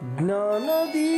ಜ್ಞಾನದೀಪಲ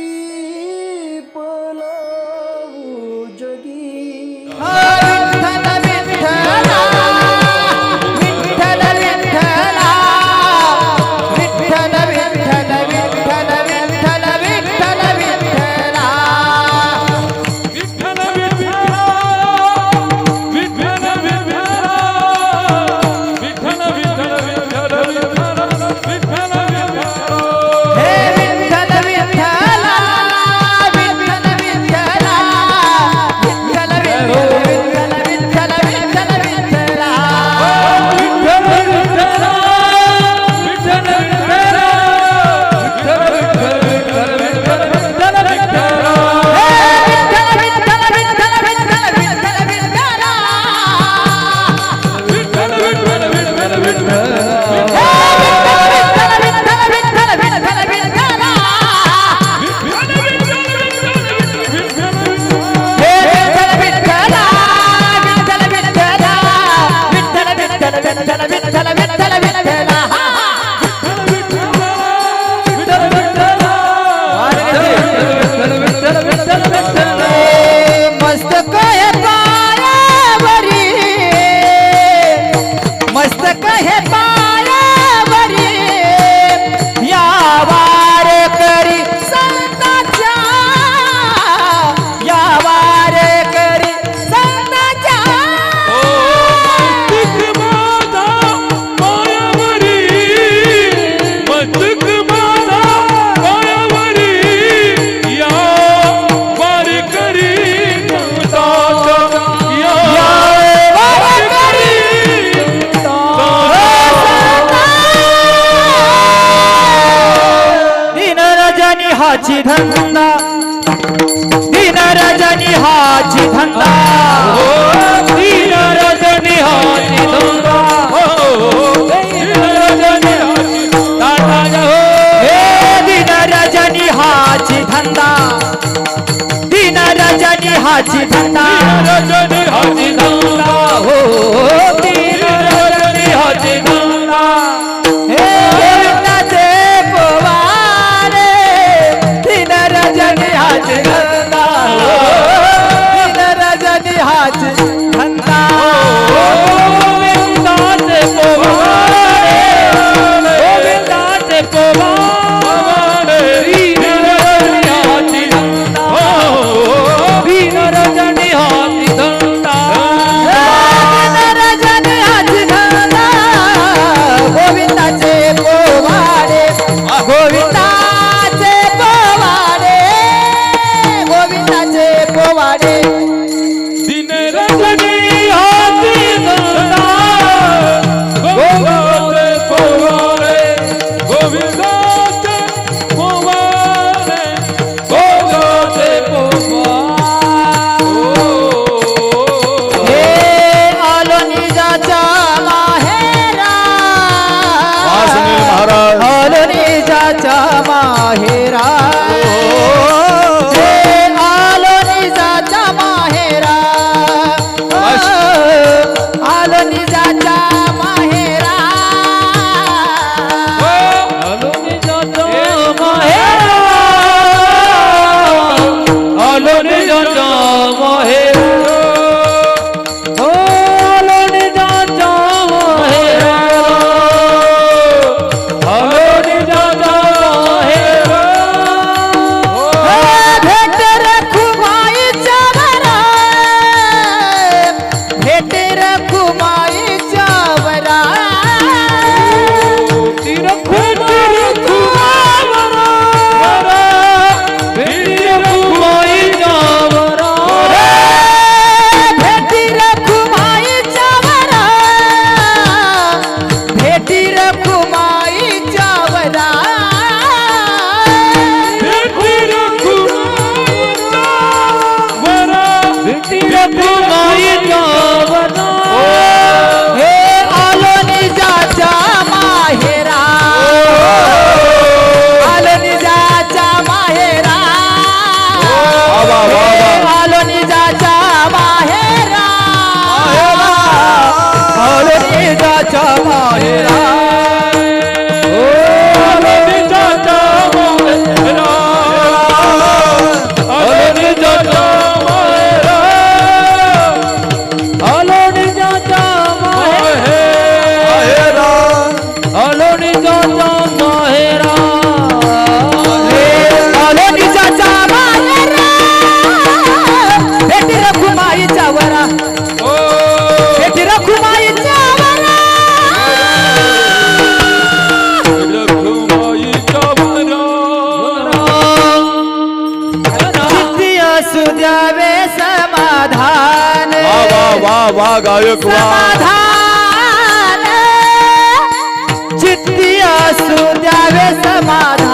हाची धंदा. दिन रजनी हाची धंदा. दिन रजनी हाची धंदा. दिन रजनी हाची धंदा. दिन रजनी हाची धंदा. रजनी माहेरा तेरा समाधान। वा वा वा गायक समाधान। चित्ती असू द्यावे समाधान।